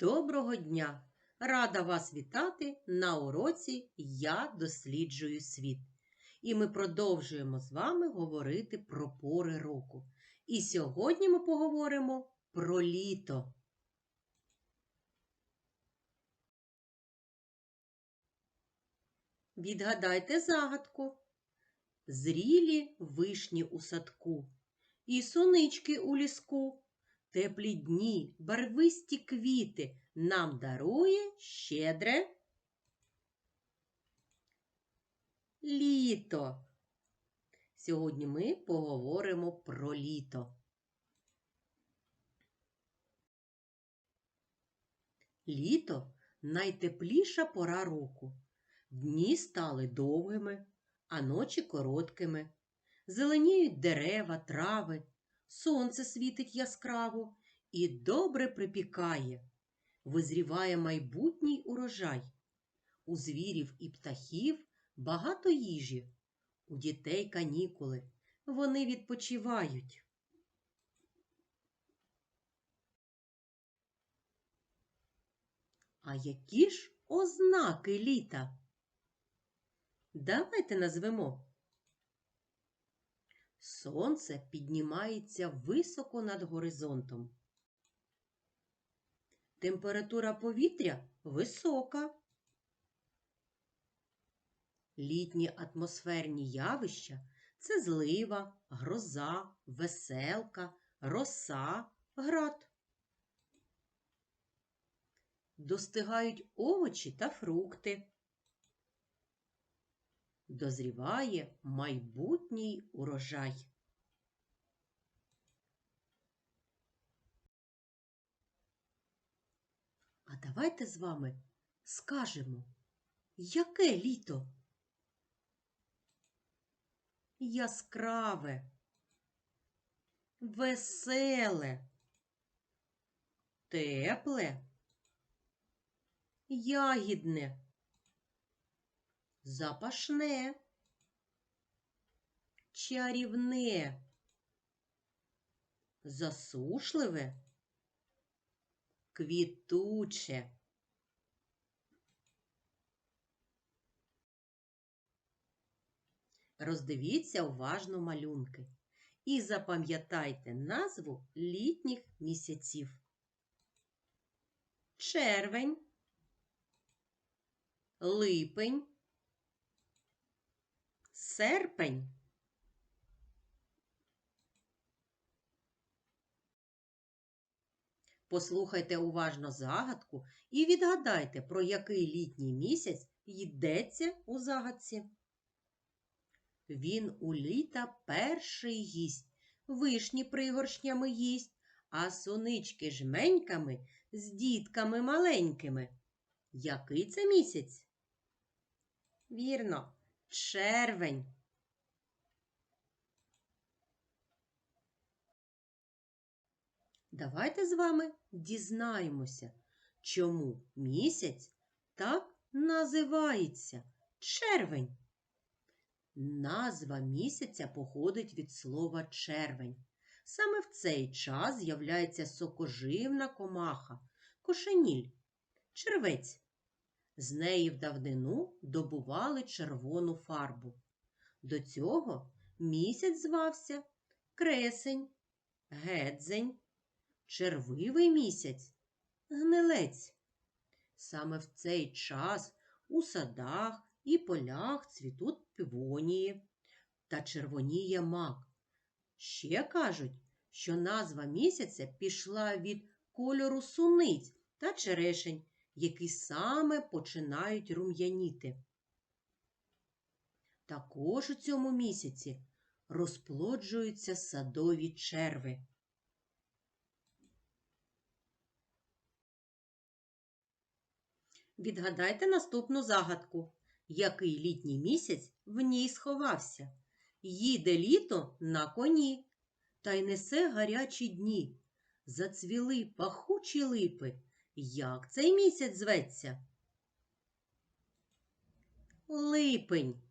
Доброго дня! Рада вас вітати на уроці Я досліджую світ. І ми продовжуємо з вами говорити про пори року. І сьогодні ми поговоримо про літо. Відгадайте загадку. Зрілі вишні у садку, і сунички у ліску. Теплі дні, барвисті квіти нам дарує щедре літо. Сьогодні ми поговоримо про літо. Літо найтепліша пора року. Дні стали довгими, а ночі короткими. Зеленіють дерева, трави, сонце світить яскраво і добре припікає, визріває майбутній урожай. У звірів і птахів багато їжі, у дітей канікули, вони відпочивають. А які ж ознаки літа? Давайте назвемо. Сонце піднімається високо над горизонтом. Температура повітря висока. Літні атмосферні явища це злива, гроза, веселка, роса, град. Достигають овочі та фрукти дозріває майбутній урожай. А давайте з вами скажемо, яке літо? Яскраве, веселе, тепле, ягідне запашне, чарівне, засушливе, квітуче. Роздивіться уважно малюнки і запам'ятайте назву літніх місяців. Червень, липень, серпень. Послухайте уважно загадку і відгадайте, про який літній місяць йдеться у загадці. Він у літа перший гість, вишні пригоршнями їсть, а сонички жменьками з дітками маленькими. Який це місяць? Вірно, червень. Давайте з вами дізнаємося, чому місяць так називається червень. Назва місяця походить від слова червень. Саме в цей час з'являється сокоживна комаха, кошеніль, червець. З неї в давнину добували червону фарбу. До цього місяць звався кресень, гедзень, червивий місяць, гнилець. Саме в цей час у садах і полях цвітуть півонії та червоніє мак. Ще кажуть, що назва місяця пішла від кольору суниць та черешень які саме починають рум'яніти. Також у цьому місяці розплоджуються садові черви. Відгадайте наступну загадку, який літній місяць в ній сховався. Їде літо на коні та й несе гарячі дні. Зацвіли пахучі липи, як цей місяць зветься? Липень.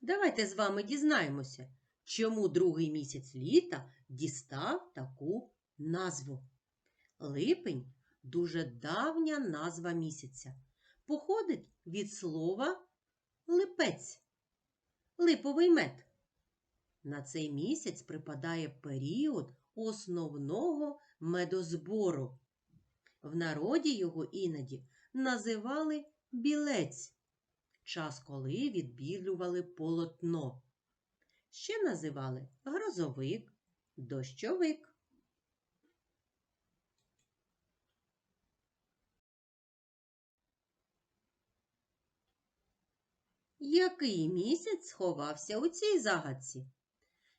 Давайте з вами дізнаємося, чому другий місяць літа дістав таку назву. Липень дуже давня назва місяця. Походить від слова липець, липовий мед. На цей місяць припадає період основного медозбору. В народі його іноді називали білець, час, коли відбілювали полотно. Ще називали грозовик, дощовик. Який місяць сховався у цій загадці?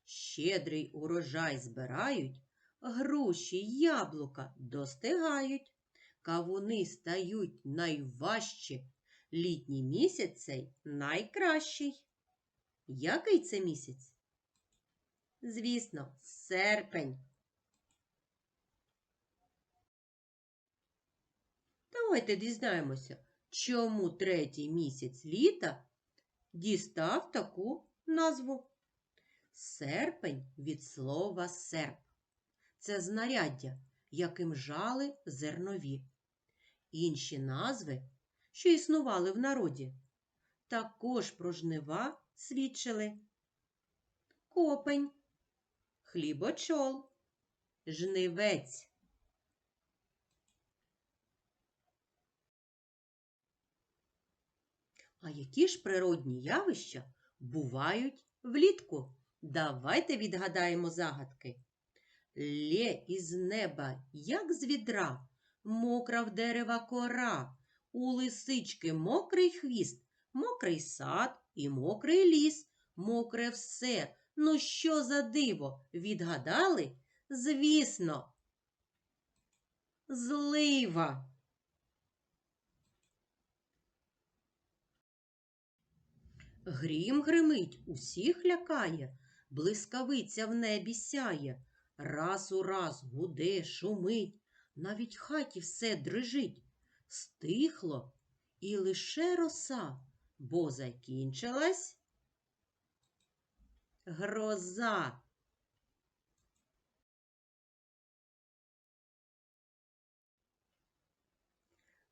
Щедрий урожай збирають, груші, яблука достигають, кавуни стають найважчі, літній місяць цей найкращий. Який це місяць? Звісно, серпень. Давайте дізнаємося, чому третій місяць літа дістав таку назву. Серпень від слова серп. Це знаряддя, яким жали зернові. Інші назви, що існували в народі, також про жнива свідчили. Копень, хлібочол, жнивець. А які ж природні явища бувають влітку? Давайте відгадаємо загадки. Лє із неба, як з відра, мокра в дерева кора, у лисички мокрий хвіст, мокрий сад і мокрий ліс, мокре все. Ну що за диво? Відгадали? Звісно. Злива. Грім гримить, усіх лякає, блискавиця в небі сяє, раз у раз гуде, шумить, навіть хаті все дрижить. Стихло і лише роса, бо закінчилась гроза.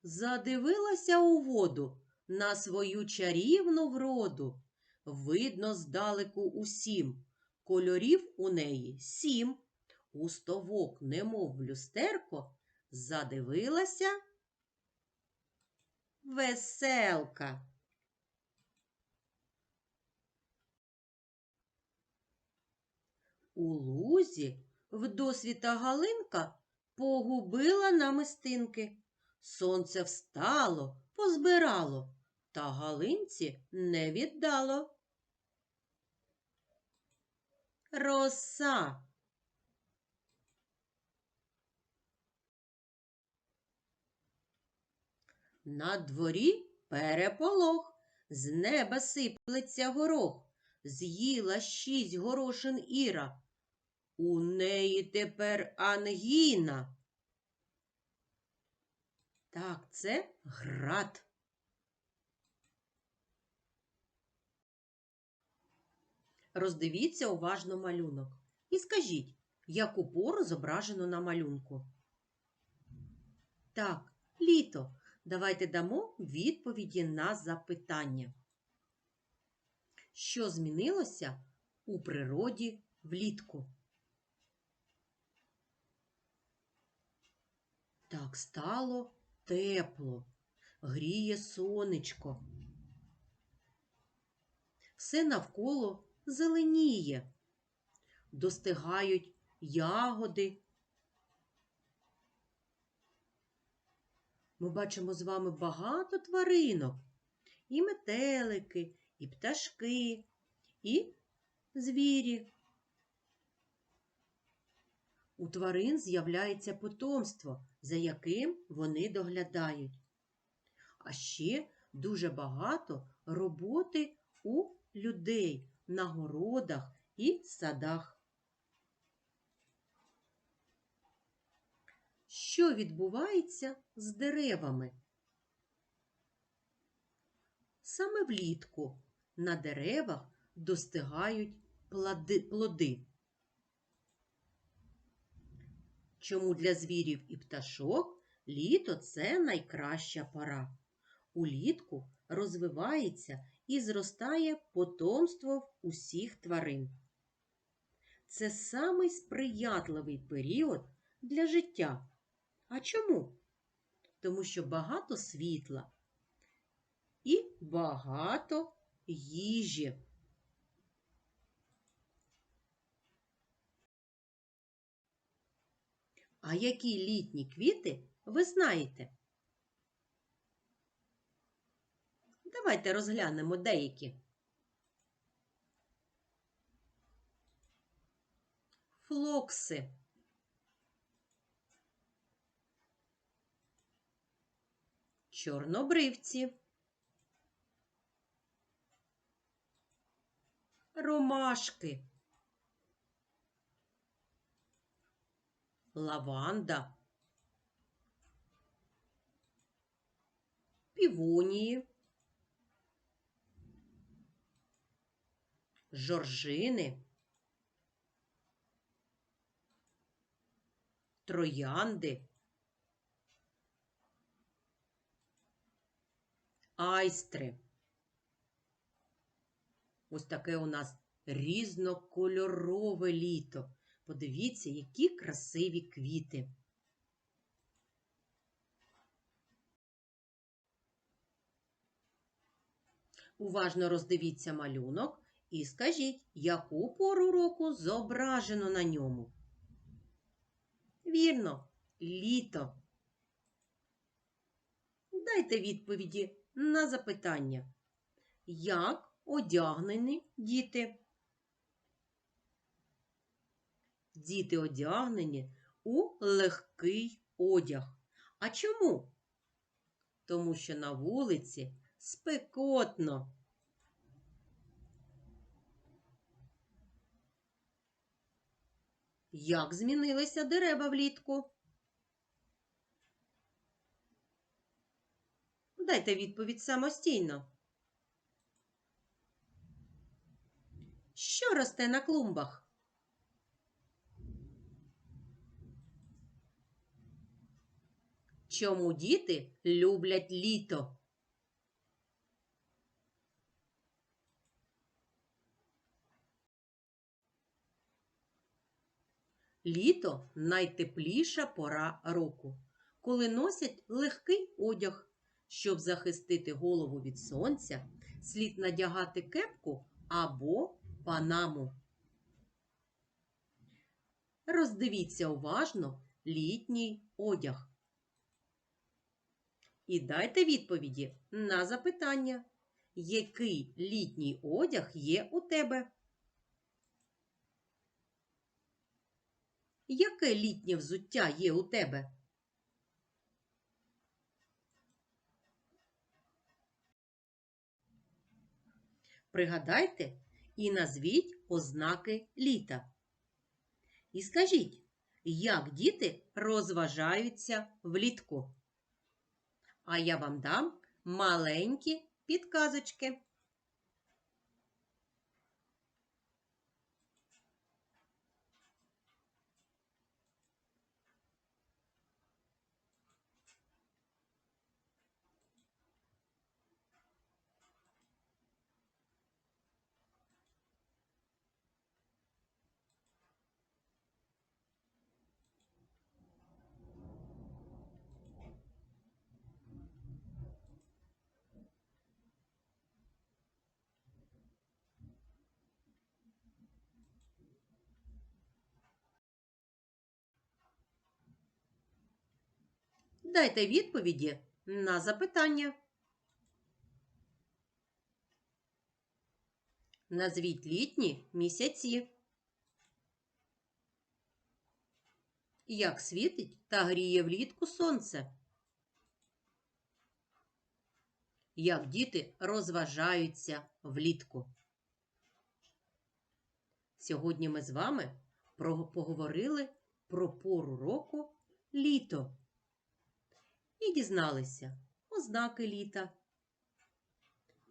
Задивилася у воду на свою чарівну вроду. Видно здалеку усім, кольорів у неї сім. У стовок, немов в люстерко, задивилася веселка. У лузі вдосвіта галинка погубила намистинки. Сонце встало, позбирало, та галинці не віддало. Роса. На дворі переполох, з неба сиплеться горох, з'їла шість горошин Іра. У неї тепер ангіна. Так, це град. Роздивіться уважно малюнок і скажіть, яку пору зображено на малюнку. Так, літо. Давайте дамо відповіді на запитання. Що змінилося у природі влітку? Так стало тепло, гріє сонечко. Все навколо зеленіє, достигають ягоди. Ми бачимо з вами багато тваринок, і метелики, і пташки, і звірі. У тварин з'являється потомство, за яким вони доглядають. А ще дуже багато роботи у людей на городах і садах. Що відбувається з деревами? Саме влітку на деревах достигають плоди. Чому для звірів і пташок літо це найкраща пора. Улітку розвивається і зростає потомство в усіх тварин. Це самий сприятливий період для життя. А чому? Тому що багато світла і багато їжі. А які літні квіти ви знаєте? Давайте розглянемо деякі. Флокси. Чорнобривці. Ромашки. Лаванда. Півонії. Жоржини. Троянди. Айстри. Ось таке у нас різнокольорове літо. Подивіться, які красиві квіти. Уважно роздивіться малюнок і скажіть, яку пору року зображено на ньому. Вірно, літо. Дайте відповіді на запитання. Як одягнені діти? Діти одягнені у легкий одяг. А чому? Тому що на вулиці спекотно. Як змінилися дерева влітку? Дайте відповідь самостійно. Що росте на клумбах? Чому діти люблять літо? Літо найтепліша пора року, коли носять легкий одяг. Щоб захистити голову від сонця, слід надягати кепку або панаму. Роздивіться уважно літній одяг. І дайте відповіді на запитання, який літній одяг є у тебе? Яке літнє взуття є у тебе? Пригадайте і назвіть ознаки літа. І скажіть, як діти розважаються влітку? А я вам дам маленькі підказочки. Дайте відповіді на запитання. Назвіть літні місяці. Як світить та гріє влітку сонце? Як діти розважаються влітку? Сьогодні ми з вами поговорили про пору року літо і дізналися ознаки літа.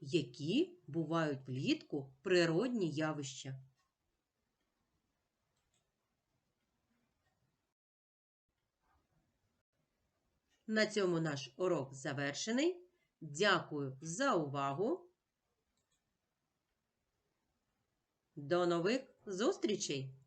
Які бувають влітку природні явища? На цьому наш урок завершений. Дякую за увагу. До нових зустрічей!